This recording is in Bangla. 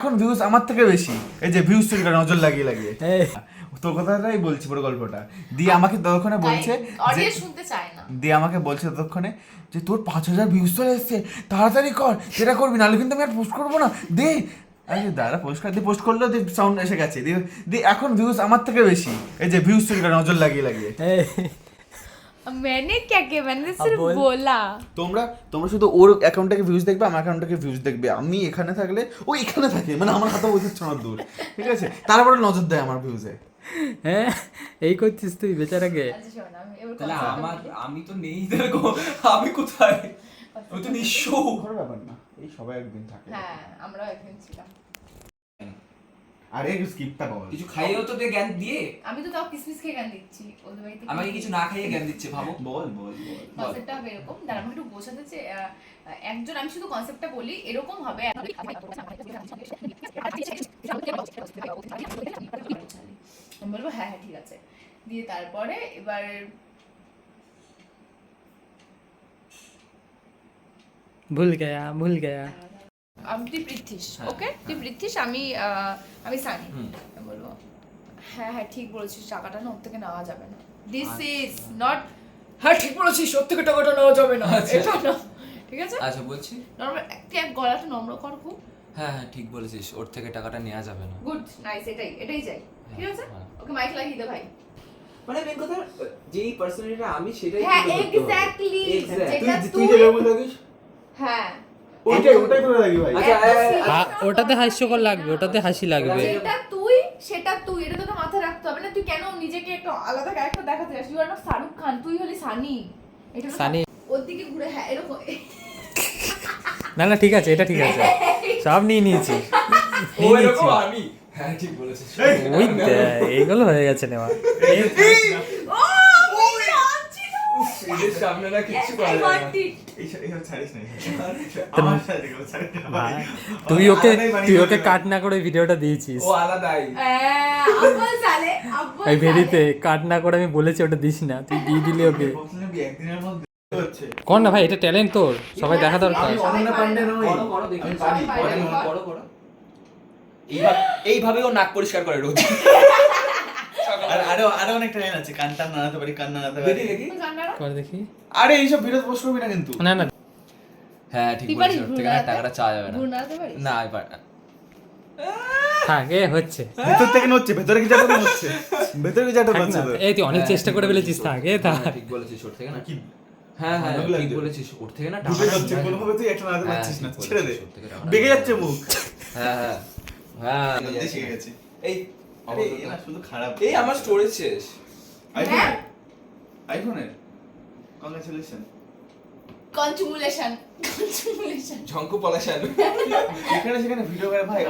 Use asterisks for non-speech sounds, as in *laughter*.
এখন ভিউজ আমার থেকে বেশি। এই যে ভিউজ চুরি করে নজর লাগিয়ে লাগিয়ে। তোর কথাটাই বলছি পুরো গল্পটা। দিয়ে আমাকে ততক্ষণে বলছে অডিয়েন্স শুনতে চায় না। দিয়ে আমাকে বলছে ততক্ষণে যে তোর পাঁচ হাজার ভিউজ চলে এসছে তাড়াতাড়ি কর সেটা করবি নাহলে কিন্তু আমি আর পোস্ট করব না। দে। আরে দাদা পোস্ট করে দিয়ে পোস্ট করল দিয়ে সাউন্ড এসে গেছে। দিয়ে এখন ভিউজ আমার থেকে বেশি। এই যে ভিউজ চুরি করে নজর লাগিয়ে লাগিয়ে। मैंने क्या किया मैंने सिर्फ बोल। बोला তোমরা তোমরা শুধু ওর অ্যাকাউন্টটাকে ভিউজ দেখবে আমার অ্যাকাউন্টটাকে ভিউজ দেখবে আমি এখানে থাকলে ও এখানে থাকে মানে আমার হাতে বোঝাচ্ছে না দূর ঠিক আছে তারপরে নজর দেয় আমার ভিউজে হ্যাঁ এই করছিস তুই বেচারাকে আচ্ছা শোন আমি এবার তাহলে concept আমার বলি। আমি তো নেই দেখো আমি কোথায় আমি তো নিঃস্ব কোনো ব্যাপার না এই সবাই একদিন থাকে হ্যাঁ আমরাও একদিন ছিলাম আরে স্কিপটা বল কিছু খাইয়েও তো দে জ্ঞান দিয়ে। আমি তো তাও কিসমিস খেয়ে গান দিচ্ছি ওদের বাড়িতে আমাকে কিছু না খাইয়ে জ্ঞান দিচ্ছে *laughs* ভাবো। বল বল বল কনসেপ্টটা হবে এরকম। দাঁড়া আমাকে একটু বোঝাতে আহ, একজন আমি শুধু কনসেপ্টটা বলি এরকম হবে। আমি বলব হ্যাঁ হ্যাঁ ঠিক আছে। দিয়ে তারপরে এবার ভুল গয়া ভুল গয়া। আমি তুই পৃথ্বীস হ্যাঁ, ওকে তুই পৃথ্বীস আমি আমি সানি। বলব হ্যাঁ হ্যাঁ ঠিক বলেছিস টাকাটা না ওর থেকে নেওয়া যাবে না। দিস। ইজ নট হ্যাঁ ঠিক বলেছিস ওর থেকে টাকাটা নেওয়া যাবে না। আচ্ছা। এটা না ঠিক আছে? আচ্ছা বলছি। নর্মাল এক গলাটা নম্র কর খুব। হ্যাঁ হ্যাঁ ঠিক বলেছিস ওর থেকে টাকাটা নেওয়া যাবে না। গুড নাইস এটাই এটাই চাই ঠিক আছে? হ্যাঁ। ওকে মাইক লাগিয়ে দে ভাই। মানে মেন কথা যেই পার্সোনালিটিটা আমি সেটাই হ্যাঁ। এক্স্যাক্টলি যেটা তুই তুই তুই হ্যাঁ। ওইটাই ওটাই লাগি ভাই আচ্ছা, ওটাতে হাস্যকর লাগবে ওটাতে হাসি লাগবে যেটা তুই সেটা তুই এটা তোকে মাথায় রাখতে হবে না তুই কেন নিজেকে একটা আলাদা ক্যারেক্টার দেখাতে চাস you are not Shahrukh Khan তুই হলি সানি এটা সানি। ওর দিকে ঘুরে হ্যাঁ এরকম না না ঠিক আছে এটা ঠিক আছে সব নিয়ে নিয়েছি নিয়ে আমি হ্যাঁ ঠিক বলেছিস ওই এইগুলো হয়ে গেছে নেওয়া না। *laughs* তুই ওকে তুই ওকে কাট না করে ভিডিওটা দিয়েছিস। ও আলাদাই। এই ভেরিতে কাট না করে আমি বলেছি ওটা দিস না। তুই দিয়ে দিলি ওকে। বলছিলাম কি একদিনের মধ্যে হচ্ছে। কর না ভাই এটা ট্যালেন্ট তোর। সবাই দেখা দরকার। এইভাবে ও নাক পরিষ্কার করে রোজ। *laughs* আর আরও আরও অনেক ট্রেন আছে কান নাড়াতে পারি কান নাড়াতে পারি। দেখি দেখি। তুই জান না? কর দেখি। আরে এইসব ভিডিও পোস্ট করবি না কিন্তু। না না। হ্যাঁ ঠিক বলেছিস ওর থেকে না টাকাটা চাওয়া যাবে না। না আমি পারি না। থাক হচ্ছে। ভেতর থেকে নচ্ছে ভেতরে কিছু একটা হচ্ছে ভেতরে কিছু একটা হচ্ছে এই তুই অনেক হ্যাঁ, চেষ্টা করে ফেলেছিস বলেছিস থাক হ্যাঁ, ঠিক বলেছিস। ওর থেকে না? কি? হ্যাঁ হ্যাঁ ঠিক বলেছিস ওর থেকে না ঢুকে যাচ্ছে কোনোভাবে তুই একটা নাড়াতে হ্যাঁ, পারছিস না ছেড়ে দে। বেগে যাচ্ছে মুখ। হ্যাঁ হ্যাঁ। হ্যাঁ এই শুধু খারাপ এই আমার স্টোরেজ শেষ। আইফোন আইফোনের? কংগ্রেচুলেশন কনচুমুলেশন কনচুমুলেশন ঝঙ্কু পলাশান এখানে সেখানে ভিডিও করে ভাই।